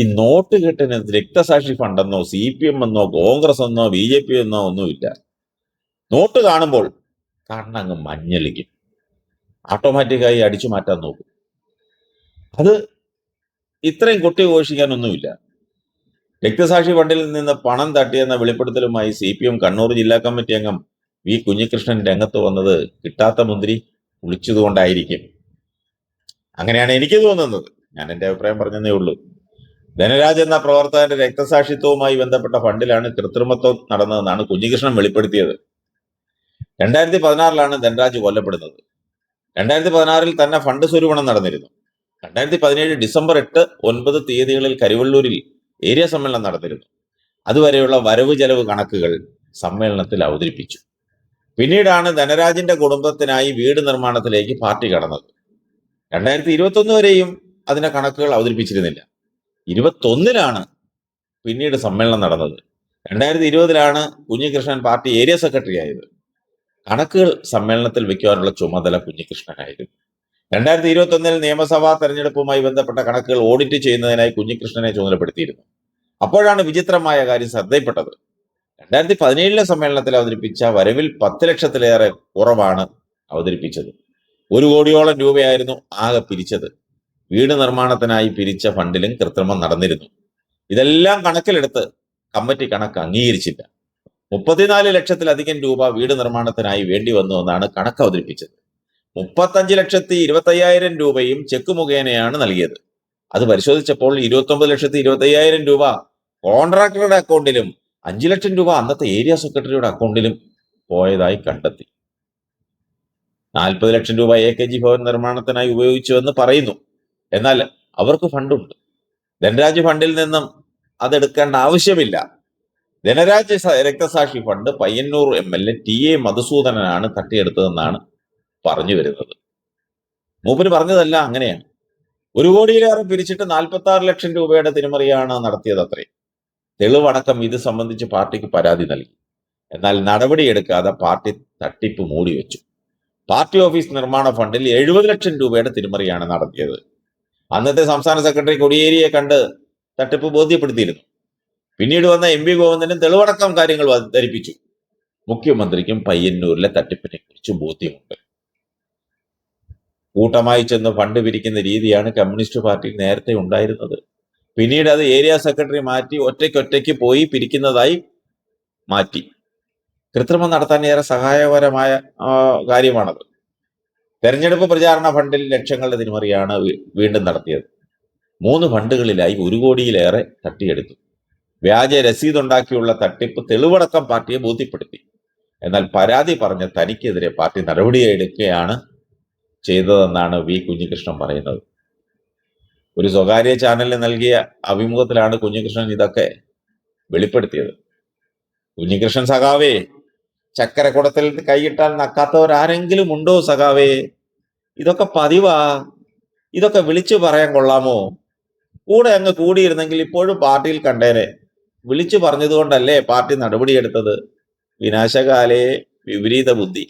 ഈ നോട്ട് കെട്ടിന് രക്തസാക്ഷി ഫണ്ടെന്നോ C P M എന്നോ കോൺഗ്രസ് എന്നോ ബി ജെ പി എന്നോ ഒന്നുമില്ല. നോട്ട് കാണുമ്പോൾ കണ്ണങ്ങ് മഞ്ഞളിക്കും. ഓട്ടോമാറ്റിക്കായി അടിച്ചു മാറ്റാൻ നോക്കും. അത് ഇത്രയും കൊട്ടി ഘോഷിക്കാനൊന്നുമില്ല. രക്തസാക്ഷി ഫണ്ടിൽ നിന്ന് പണം തട്ടിയെന്ന വെളിപ്പെടുത്തലുമായി സി പി എം കണ്ണൂർ ജില്ലാ കമ്മിറ്റി അംഗം വി കുഞ്ഞികൃഷ്ണൻ രംഗത്ത് വന്നത് കിട്ടാത്ത മുന്തിരി കുളിച്ചതുകൊണ്ടായിരിക്കും അങ്ങനെയാണ് എനിക്ക് തോന്നുന്നത്. ഞാൻ എന്റെ അഭിപ്രായം പറഞ്ഞതേ ഉള്ളൂ. ധനരാജ് എന്ന പ്രവർത്തകന്റെ രക്തസാക്ഷിത്വവുമായി ബന്ധപ്പെട്ട ഫണ്ടിലാണ് കൃത്രിമത്വം നടന്നതെന്നാണ് കുഞ്ഞികൃഷ്ണൻ വെളിപ്പെടുത്തിയത്. രണ്ടായിരത്തി പതിനാറിലാണ് ധനരാജ് കൊല്ലപ്പെടുന്നത്. രണ്ടായിരത്തി പതിനാറിൽ തന്നെ ഫണ്ട് സ്വരൂപണം നടന്നിരുന്നു. രണ്ടായിരത്തി പതിനേഴ് ഡിസംബർ എട്ട് ഒൻപത് തീയതികളിൽ കരിവള്ളൂരിൽ ഏരിയ സമ്മേളനം നടന്നിരുന്നു. അതുവരെയുള്ള വരവ് ചെലവ് കണക്കുകൾ സമ്മേളനത്തിൽ അവതരിപ്പിച്ചു. പിന്നീടാണ് ധനരാജിന്റെ കുടുംബത്തിനായി വീട് നിർമ്മാണത്തിലേക്ക് പാർട്ടി കടന്നത്. രണ്ടായിരത്തി ഇരുപത്തൊന്ന് വരെയും അതിന്റെ കണക്കുകൾ അവതരിപ്പിച്ചിരുന്നില്ല. ഇരുപത്തൊന്നിലാണ് പിന്നീട് സമ്മേളനം നടന്നത്. രണ്ടായിരത്തി ഇരുപതിലാണ് കുഞ്ഞികൃഷ്ണൻ പാർട്ടി ഏരിയ സെക്രട്ടറി ആയത്. കണക്കുകൾ സമ്മേളനത്തിൽ വെക്കുവാനുള്ള ചുമതല കുഞ്ഞികൃഷ്ണനായിരുന്നു. രണ്ടായിരത്തി ഇരുപത്തി ഒന്നിൽ നിയമസഭാ തെരഞ്ഞെടുപ്പുമായി ബന്ധപ്പെട്ട കണക്കുകൾ ഓഡിറ്റ് ചെയ്യുന്നതിനായി കുഞ്ഞികൃഷ്ണനെ ചുമതലപ്പെടുത്തിയിരുന്നു. അപ്പോഴാണ് വിചിത്രമായ കാര്യം ശ്രദ്ധയിൽപ്പെട്ടത്. രണ്ടായിരത്തി പതിനേഴിലെ സമ്മേളനത്തിൽ അവതരിപ്പിച്ച വരവിൽ പത്ത് ലക്ഷത്തിലേറെ കുറവാണ് അവതരിപ്പിച്ചത്. ഒരു കോടിയോളം രൂപയായിരുന്നു ആകെ പിരിച്ചത്. വീട് നിർമ്മാണത്തിനായി പിരിച്ച ഫണ്ടിലും കൃത്രിമം നടന്നിരുന്നു. ഇതെല്ലാം കണക്കിലെടുത്ത് കമ്മിറ്റി കണക്ക് അംഗീകരിച്ചില്ല. മുപ്പത്തിനാല് ലക്ഷത്തിലധികം രൂപ വീട് നിർമ്മാണത്തിനായി വേണ്ടി വന്നു എന്നാണ് കണക്ക് അവതരിപ്പിച്ചത്. മുപ്പത്തഞ്ച് ലക്ഷത്തി ഇരുപത്തയ്യായിരം രൂപയും ചെക്ക് മുഖേനയാണ് നൽകിയത്. അത് പരിശോധിച്ചപ്പോൾ ഇരുപത്തൊമ്പത് ലക്ഷത്തി ഇരുപത്തയ്യായിരം രൂപ കോൺട്രാക്ടറുടെ അക്കൗണ്ടിലും അഞ്ചു ലക്ഷം രൂപ അന്നത്തെ ഏരിയ സെക്രട്ടറിയുടെ അക്കൗണ്ടിലും പോയതായി കണ്ടെത്തി. നാൽപ്പത് ലക്ഷം രൂപ എ കെ ജി ഭവൻ നിർമ്മാണത്തിനായി ഉപയോഗിച്ചുവെന്ന് പറയുന്നു. എന്നാൽ അവർക്ക് ഫണ്ടുണ്ട്. ധനരാജ് ഫണ്ടിൽ നിന്നും അതെടുക്കേണ്ട ആവശ്യമില്ല. ധനരാജ് രക്തസാക്ഷി fund Payyanur M L A T A മധുസൂദനനാണ് തട്ടിയെടുത്തതെന്നാണ് പറഞ്ഞു വരുന്നത്. മൂപ്പര് പറഞ്ഞതല്ല അങ്ങനെയാണ്. ഒരു കോടിയിലേറെ പിരിച്ചിട്ട് നാൽപ്പത്തി ആറ് ലക്ഷം രൂപയുടെ തിരിമറിയാണ് നടത്തിയത് അത്രേ. തെളിവടക്കം ഇത് സംബന്ധിച്ച് പാർട്ടിക്ക് പരാതി നൽകി. എന്നാൽ നടപടിയെടുക്കാതെ പാർട്ടി തട്ടിപ്പ് മൂടിവെച്ചു. പാർട്ടി ഓഫീസ് നിർമ്മാണ ഫണ്ടിൽ എഴുപത് ലക്ഷം രൂപയുടെ തിരിമറിയാണ് നടത്തിയത്. അന്നത്തെ സംസ്ഥാന സെക്രട്ടറി കൊടിയേരിയെ കണ്ട് തട്ടിപ്പ് ബോധ്യപ്പെടുത്തിയിരുന്നു. പിന്നീട് വന്ന എം വി ഗോവിന്ദനും തെളിവടക്കം കാര്യങ്ങൾ ധരിപ്പിച്ചു. മുഖ്യമന്ത്രിക്കും പയ്യന്നൂരിലെ തട്ടിപ്പിനെ കുറിച്ച് ബോധ്യമുണ്ട്. കൂട്ടമായി ചെന്ന് ഫണ്ട് പിരിക്കുന്ന രീതിയാണ് കമ്മ്യൂണിസ്റ്റ് പാർട്ടി നേരത്തെ ഉണ്ടായിരുന്നത്. പിന്നീട് അത് ഏരിയ സെക്രട്ടറി മാറ്റി ഒറ്റയ്ക്കൊറ്റയ്ക്ക് പോയി പിരിക്കുന്നതായി മാറ്റി. കൃത്രിമം നടത്താൻ ഏറെ സഹായകരമായ കാര്യമാണത്. തെരഞ്ഞെടുപ്പ് പ്രചാരണ ഫണ്ടിൽ ലക്ഷങ്ങളുടെ തിരിമറിയാണ് വീണ്ടും നടത്തിയത്. മൂന്ന് ഫണ്ടുകളിലായി ഒരു കോടിയിലേറെ തട്ടിയെടുത്തു. വ്യാജ രസീത് ഉണ്ടാക്കിയുള്ള തട്ടിപ്പ് തെളിവടക്കം പാർട്ടിയെ ബോധ്യപ്പെടുത്തി. എന്നാൽ പരാതി പറഞ്ഞ തനിക്കെതിരെ പാർട്ടി നടപടിയെടുക്കുകയാണ് ചെയ്തതെന്നാണ് വി കുഞ്ഞികൃഷ്ണൻ പറയുന്നത്. ഒരു സ്വകാര്യ ചാനലിന് നൽകിയ അഭിമുഖത്തിലാണ് കുഞ്ഞികൃഷ്ണൻ ഇതൊക്കെ വെളിപ്പെടുത്തിയത്. കുഞ്ഞികൃഷ്ണൻ സഖാവേ ചക്കരക്കുടത്തിൽ കൈയിട്ടാൽ നക്കാത്തവരാരെങ്കിലും ഉണ്ടോ സഖാവേ? ഇതൊക്കെ പതിവാ. ഇതൊക്കെ വിളിച്ചു പറയാൻ കൊള്ളാമോ? കൂടെ അങ്ങ് കൂടിയിരുന്നെങ്കിൽ ഇപ്പോഴും പാർട്ടിയിൽ കണ്ടേനെ. വിളിച്ചു പറഞ്ഞതുകൊണ്ടല്ലേ പാർട്ടി നടപടിയെടുത്തത്? വിനാശകാലേ വിപരീത ബുദ്ധി.